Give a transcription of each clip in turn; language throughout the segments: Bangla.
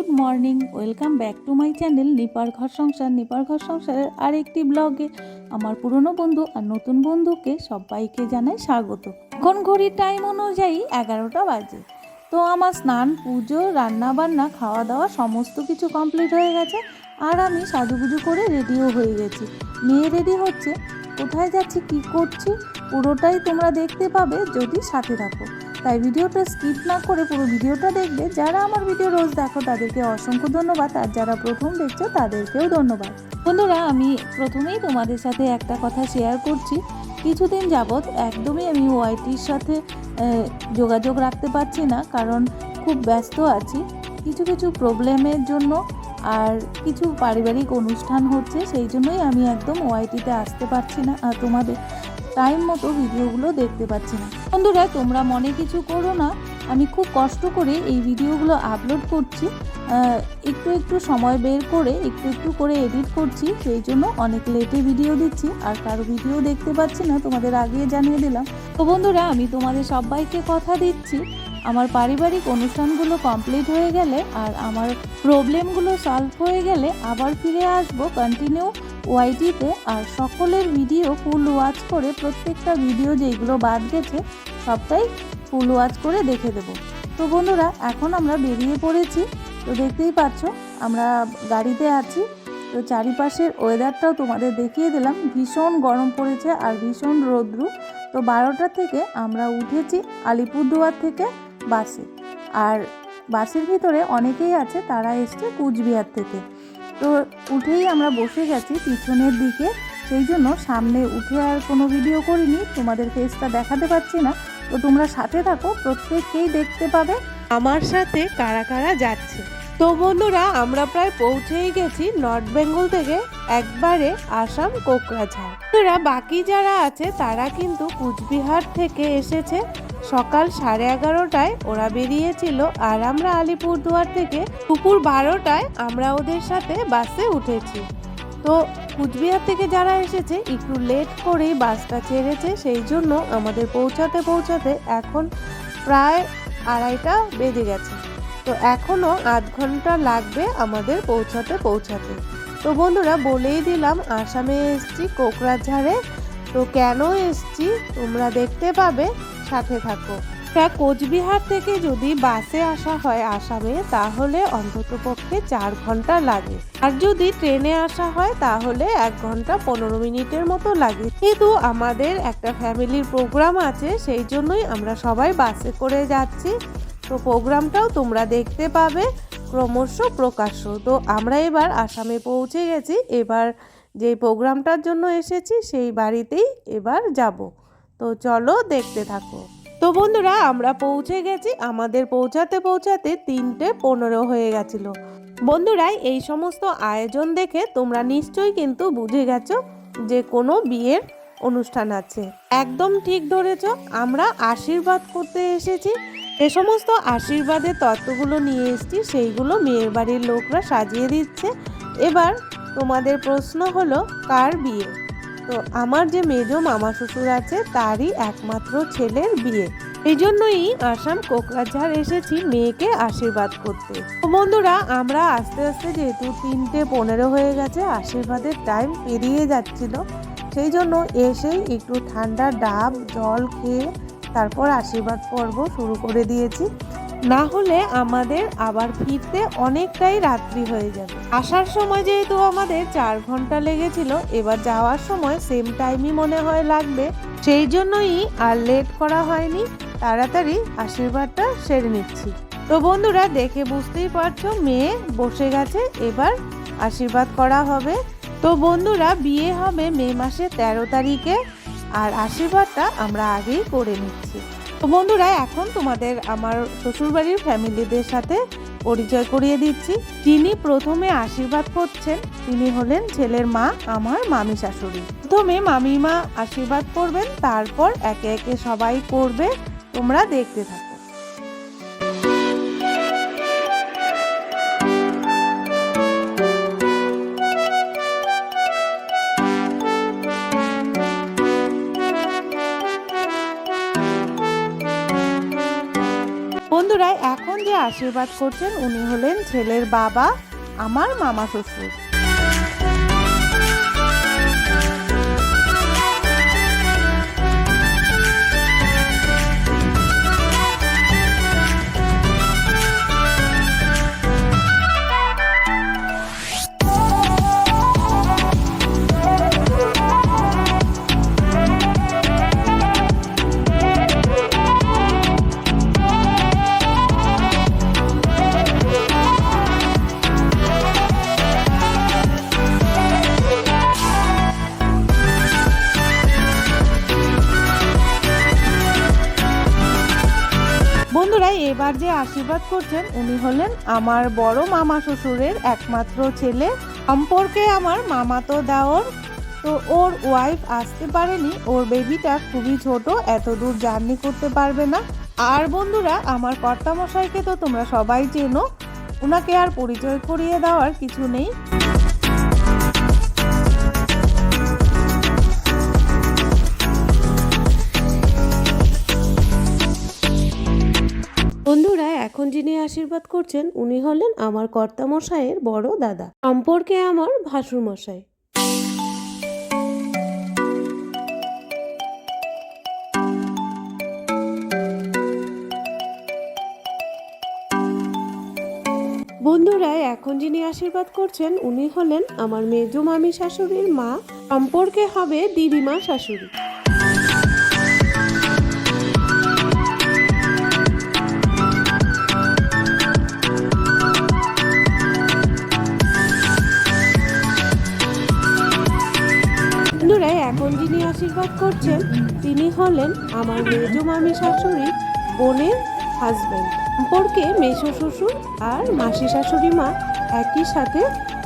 Good morning, welcome back to my channel নিপার ঘর সংসার। নিপার ঘর সংসারের আরেকটি ব্লগে আমার পুরনো বন্ধু আর নতুন বন্ধুকে সবাইকে জানাই স্বাগত। এখন ঘড়ির টাইম অনুযায়ী এগারোটা বাজে। তো আমার স্নান, পুজো রান্না বান্না খাওয়া দাওয়া সমস্ত কিছু কমপ্লিট হয়ে গেছে আর আমি সাজুগুজু করে রেডিও হয়ে গেছি। মেয়ে রেডি হচ্ছে, কোথায় যাচ্ছি, কি করছি, পুরোটাই তোমরা দেখতে পাবে যদি সাথে থাকো। তাই ভিডিওটা স্কিপ না করে পুরো ভিডিওটা দেখবে। যারা আমার ভিডিও রোজ দেখো, তাদেরকে অসংখ্য ধন্যবাদ। আর যারা প্রথম দেখছ, তাদেরকেও ধন্যবাদ। বন্ধুরা, আমি প্রথমেই তোমাদের সাথে একটা কথা শেয়ার করছি। কিছুদিন যাবৎ একদমই আমি ওয়াইটির সাথে যোগাযোগ রাখতে পারছি না, কারণ খুব ব্যস্ত আছি। কিছু কিছু প্রবলেমের জন্য আর কিছু পারিবারিক অনুষ্ঠান হচ্ছে, সেই জন্যই আমি একদম ওয়াইটিতে আসতে পারছি না। আর তোমাদের টাইম মতো ভিডিওগুলো দেখতে পাচ্ছি না। বন্ধুরা, তোমরা মনে কিছু করো না। আমি খুব কষ্ট করে এই ভিডিওগুলো আপলোড করছি। একটু একটু সময় বের করে, একটু একটু করে এডিট করছি। সেই জন্য অনেক লেটে ভিডিও দিচ্ছি। আর কারও ভিডিও দেখতে পাচ্ছি না, তোমাদের আগে জানিয়ে দিলাম। তো বন্ধুরা, আমি তোমাদের সবাইকে কথা দিচ্ছি। আমার পারিবারিক অনুষ্ঠানগুলো কমপ্লিট হয়ে গেলে আর আমার প্রবলেমগুলো সলভ হয়ে গেলে আবার ফিরে আসব কন্টিনিউ ওয়াইটিতে আর সকলের ভিডিও ফুল ওয়াচ করে প্রত্যেকটা ভিডিও যেগুলো বাদ গেছে সবটাই ফুল ওয়াচ করে দেখে দেবো। তো বন্ধুরা, এখন আমরা বেরিয়ে পড়েছি। তো দেখতেই পাচ্ছ, আমরা গাড়িতে আছি। তো চারিপাশের ওয়েদারটাও তোমাদের দেখিয়ে দিলাম। ভীষণ গরম পড়েছে আর ভীষণ রৌদ্রু। তো বারোটা থেকে আমরা উঠেছি আলিপুরদুয়ার থেকে বাসে। আর বাসের ভিতরে অনেকেই আছে, তারা এসছে কুচবিহার থেকে। তো উঠেই আমরা বসে গেছি পিছনের দিকে। সেই জন্য সামনে উঠে আর কোনো ভিডিও করিনি। তোমাদের ফেসটা দেখাতে পারছি না। তো তোমরা সাথে থাকো, প্রত্যেককেই দেখতে পাবে। আমার সাথে কারা কারা যাচ্ছে? তো বন্ধুরা, আমরা প্রায় পৌঁছেই গেছি নর্থ বেঙ্গল থেকে একবারে আসাম কোকরাঝাড় বাকি যারা আছে, তারা কিন্তু কুচবিহার থেকে এসেছে। সকাল সাড়ে এগারোটায় ওরা বেরিয়েছিল আর আমরা আলিপুরদুয়ার থেকে দুপুর বারোটায় আমরা ওদের সাথে বাসে উঠেছি। তো কুচবিহার থেকে যারা এসেছে, একটু লেট করেই বাসটা ছেড়েছে, সেই জন্য আমাদের পৌঁছাতে পৌঁছাতে এখন প্রায় আড়াইটা বেজে গেছে। তো এখনও আধ ঘণ্টা লাগবে আমাদের পৌঁছাতে পৌঁছাতে। তো বন্ধুরা, বলেই দিলাম, আসামে এসছি কোকরাঝাড়ে। তো কেন এসছি তোমরা দেখতে পাবে। সাথে থাকো। তা কোচবিহার থেকে যদি বাসে আসা হয় আসামে, তাহলে অন্তত পক্ষে চার ঘণ্টা লাগে। আর যদি ট্রেনে আসা হয়, তাহলে এক ঘণ্টা পনেরো মিনিটের মতো লাগে। কিন্তু আমাদের একটা ফ্যামিলির প্রোগ্রাম আছে, সেই জন্যই আমরা সবাই বাসে করে যাচ্ছি। তো প্রোগ্রামটাও তোমরা দেখতে পাবে, ক্রমশ প্রকাশ্য। তো আমরা এবার আসামে পৌঁছে গেছি। এবার যে প্রোগ্রামটার জন্য এসেছি, সেই বাড়িতেই এবার যাব। তো চলো দেখতে থাকো। তো বন্ধুরা, আমরা পৌঁছে গেছি। আমাদের পৌঁছাতে পৌঁছাতে তিনটে পনেরো হয়ে গেছিল। বন্ধুরা, এই সমস্ত আয়োজন দেখে তোমরা নিশ্চয়ই কিন্তু বুঝে গেছো যে কোনো বিয়ের অনুষ্ঠান আছে। একদম ঠিক ধরেছ, আমরা আশীর্বাদ করতে এসেছি। যে সমস্ত আশীর্বাদের তত্ত্বগুলো নিয়ে এসেছি, সেইগুলো মেয়ের বাড়ির লোকরা সাজিয়ে দিচ্ছে। এবার তোমাদের প্রশ্ন হলো, কার বিয়ে? তো আমার যে মেজ মামা শ্বশুর আছে, তারই একমাত্র ছেলের বিয়ে। এই জন্যই আসাম কোকরাঝাড় এসেছি মেয়েকে আশীর্বাদ করতে। বন্ধুরা, আমরা আস্তে আস্তে যেহেতু তিনটে পনেরো হয়ে গেছে, আশীর্বাদের টাইম পেরিয়ে যাচ্ছিল। সেই জন্য এসেই একটু ঠান্ডা ডাব, জল খেয়ে তারপর আশীর্বাদ পর্ব শুরু করে দিয়েছি। না হলে আমাদের আবার ফিরতে অনেকটাই রাত্রি হয়ে যাবে। আসার সময় যেহেতু আমাদের চার ঘণ্টা লেগেছিল, এবার যাওয়ার সময় সেম টাইমই মনে হয় লাগবে। সেই জন্যই আর লেট করা হয়নি। তাড়াতাড়ি আশীর্বাদটা সেরে নিচ্ছি। তো বন্ধুরা, দেখে বুঝতেই পারছ, মেয়ে বসে গেছে, এবার আশীর্বাদ করা হবে। তো বন্ধুরা, বিয়ে হবে মে মাসের তেরো তারিখে, আর আশীর্বাদটা আমরা আগেই করে নিচ্ছি। তো বন্ধুরা, এখন তোমাদের আমার শ্বশুরবাড়ির ফ্যামিলিদের সাথে পরিচয় করিয়ে দিচ্ছি। তিনি প্রথমে আশীর্বাদ করছেন, তিনি হলেন ছেলের মা, আমার মামি শাশুড়ি। প্রথমে মামিমা আশীর্বাদ করবেন, তারপর একে একে সবাই করবে, তোমরা দেখতে থাকো। আশীর্বাদ করছেন উনি হলেন ছেলের বাবা আমার মামা শ্বশুর। এবার যে আশীর্বাদ করছেন, উনি হলেন আমার বড় মামা শ্বশুরের একমাত্র ছেলে। সম্পর্কে আমার মামা তো দেওর। তো ওর ওয়াইফ আসতে পারেনি, ওর বেবিটা খুবই ছোট এত দূর জার্নি করতে পারবে না। আর বন্ধুরা, আমার কর্তামশাইকে তো তোমরা সবাই চেনো ওনাকে আর পরিচয় করিয়ে দেওয়ার কিছু নেই। যিনি আশীর্বাদ করছেন, উনি হলেন আমার কর্তামশাইয়ের বড় দাদা। সম্পর্কে আমার ভাসুর মশাই বন্ধুরা, এখন যিনি আশীর্বাদ করছেন, উনি হলেন আমার মেজো মামি শাশুড়ির মা। সম্পর্কে হবে দিদিমা শাশুড়ি। আশীর্বাদ করছেন তিনি হলেন আমার মেজ মামি শাশুড়ি, বোনের হাজব্যান্ড সম্পর্কে মেসো শ্বশুর আর মাসি শাশুড়ি মা একই সাথে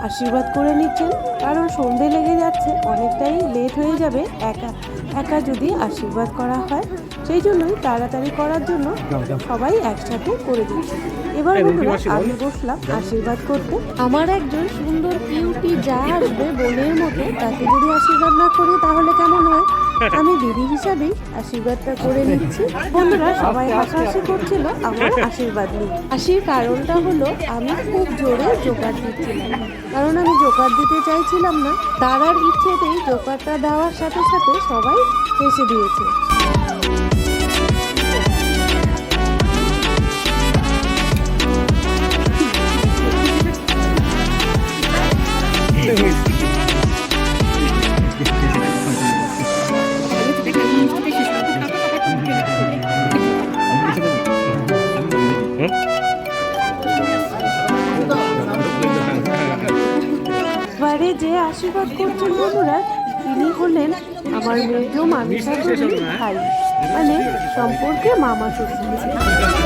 আশীর্বাদ করে নিচ্ছেন। কারণ সন্ধে লেগে যাচ্ছে অনেকটাই লেট হয়ে যাবে। একা একা যদি আশীর্বাদ করা হয় সেই জন্যই তাড়াতাড়ি করার জন্য সবাই একসাথে করে দিচ্ছে। এবার বন্ধুরা আমি বসলাম আশীর্বাদ করতে। আমার একজন সুন্দর কিউটি যা আসবে বোনের মতো তাকে যদি আশীর্বাদ না করি তাহলে কেমন হয়? আমি দিদি হিসাবেই আশীর্বাদটা করে নিচ্ছি। বন্ধুরা, সবাই হাসাহাসি করছিল আমার আশীর্বাদ নিয়ে হাসির কারণটা হলো, আমি খুব জোরে জোকার দিচ্ছিলাম। কারণ আমি জোকার দিতে চাইছিলাম না। তারার ইচ্ছেতেই জোকারটা দেওয়ার সাথে সাথে সবাই হেসে দিয়েছে। আশীর্বাদ করছেন বন্ধুরা তিনি হলেন আমার মেজ মামি শাশুড়ির ভাই। মানে সম্পর্কে মামা শ্বশুর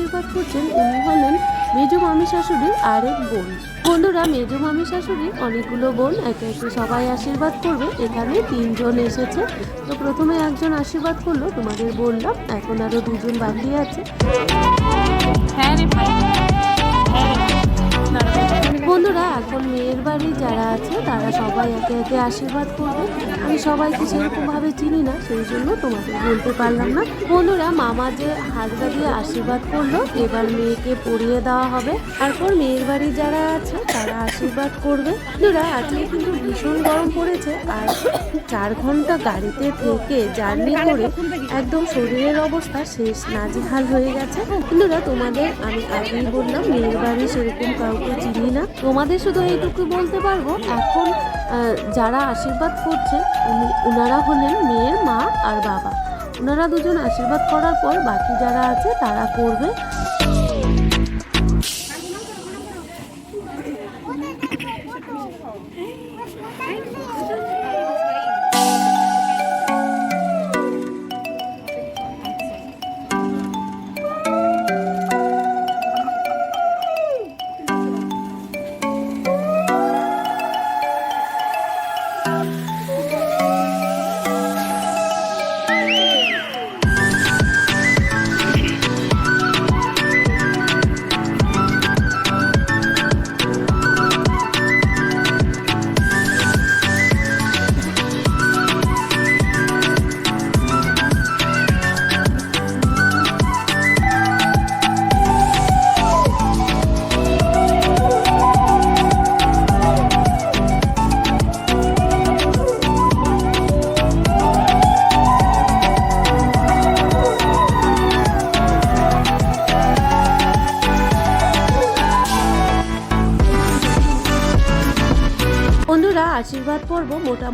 আশীর্বাদ করছেন উনি হলেন মেজো মামি শাশুড়ির আরেক বোন। বন্ধুরা, মেজো মামি শাশুড়ির অনেকগুলো বোন, একে একে সবাই আশীর্বাদ করবে। এখানে তিনজন এসেছে। তো প্রথমে একজন আশীর্বাদ করল তোমাদের বললাম, এখন আরও দুজন বাকি আছে। বন্ধুরা, এখন মেয়ের বাড়ি যারা আছে, তারা সবাই একে একে আশীর্বাদ করবে। আমি সবাইকে সেরকমভাবে চিনি না, সেই জন্য তোমাদের বলতে পারলাম না। বন্ধুরা, মামা যে হাজরা দিয়ে আশীর্বাদ করল, এবার মেয়েকে পরিয়ে দেওয়া হবে। তারপর মেয়ের বাড়ি যারা আছে, তারা আশীর্বাদ করবে। বন্ধুরা, আজকে কিন্তু ভীষণ গরম পড়েছে, আর চার ঘণ্টা গাড়িতে থেকে জার্নি করে একদম শরীরের অবস্থা শেষ নাজেহাল হয়ে গেছে। বন্ধুরা, তোমাদের আমি আগেই বললাম, মেয়ের বাড়ি সেরকম কাউকে চিনি না। তোমাদের শুধু এইটুকু বলতে পারব, এখন যারা আশীর্বাদ করছেন, উনি ওনারা হলেন মেয়ের মা আর বাবা। ওনারা দুজন আশীর্বাদ করার পর বাকি যারা আছে, তারা করবে।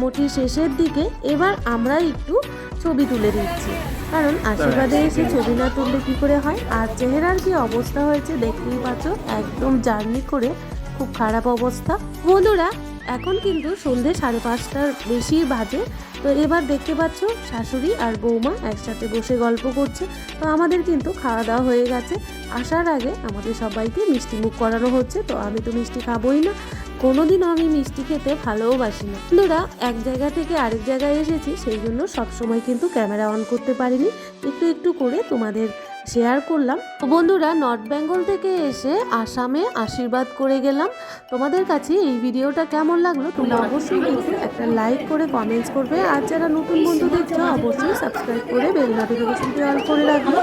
মোটামুটি শেষের দিকে এবার আমরা একটু ছবি তুলে দিচ্ছি। কারণ আশীর্বাদে এসে ছবি না তুললে কি করে হয়? আর চেহারার কি অবস্থা হয়েছে দেখতেই পাচ্ছ একদম জার্নি করে খুব খারাপ অবস্থা। বন্ধুরা এখন কিন্তু সন্ধে সাড়ে পাঁচটার বেশি বাজে। তো এবার দেখতে পাচ্ছ শাশুড়ি আর বৌমা একসাথে বসে গল্প করছে। তো আমাদের কিন্তু খাওয়া দাওয়া হয়ে গেছে। আসার আগে আমাদের সবাইকে মিষ্টি মুখ করানো হচ্ছে। তো আমি তো মিষ্টি খাবোই না। কোনোদিনও আমি মিষ্টি খেতে ভালোবাসি না বন্ধুরা, এক জায়গা থেকে আরেক জায়গায় এসেছি, সেই জন্য সবসময় কিন্তু ক্যামেরা অন করতে পারিনি। একটু একটু করে তোমাদের শেয়ার করলাম। তো বন্ধুরা নর্থ বেঙ্গল থেকে এসে আসামে আশীর্বাদ করে গেলাম। তোমাদের কাছে এই ভিডিওটা কেমন লাগল তুমি অবশ্যই কিন্তু একটা লাইক করে কমেন্টস করবে। আর যারা নতুন বন্ধু দেখছ অবশ্যই সাবস্ক্রাইব করে বেল নোটিফিকেশনটি অন করে রাখবে।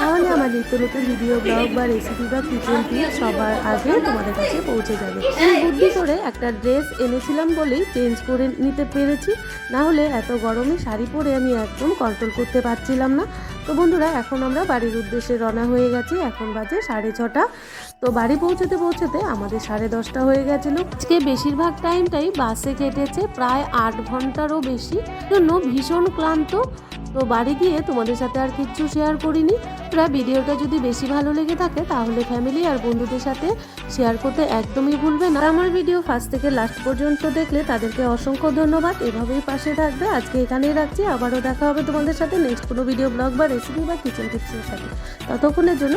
তাহলে আমার নিত্য নতুন ভিডিও ব্লগ বা রেসিপি বা কিচেন টিপ সবার আগে তোমাদের কাছে পৌঁছে যাবে। এই বুদ্ধি করে একটা ড্রেস এনেছিলাম বলেই চেঞ্জ করে নিতে পেরেছি। না হলে এত গরমে শাড়ি পরে আমি একদম কন্ট্রোল করতে পারছিলাম না। তো বন্ধুরা এখন আমরা বাড়ির উদ্দেশ্যে রওনা হয়ে গেছি। এখন বাজে সাড়ে ছটা। তো বাড়ি পৌঁছতে পৌঁছতে আমাদের সাড়ে দশটা হয়ে গেছিল। আজকে বেশিরভাগ টাইমটাই বাসে কেটেছে, প্রায় আট ঘন্টারও বেশি। জন্য ভীষণ ক্লান্ত। তো বাড়ি গিয়ে তোমাদের সাথে আর কিচ্ছু শেয়ার করিনি। তোরা ভিডিওটা যদি বেশি ভালো লেগে থাকে, তাহলে ফ্যামিলি আর বন্ধুদের সাথে শেয়ার করতে একদমই ভুলবে না। আমার ভিডিও ফার্স্ট থেকে লাস্ট পর্যন্ত দেখলে তাদেরকে অসংখ্য ধন্যবাদ। এভাবেই পাশে থাকবে। আজকে এখানেই রাখছি। আবারও দেখা হবে তোমাদের সাথে নেক্সট কোনো ভিডিও ব্লগ বা রেসিপি বা কিচেন টিপসের সাথে। ততক্ষণের জন্য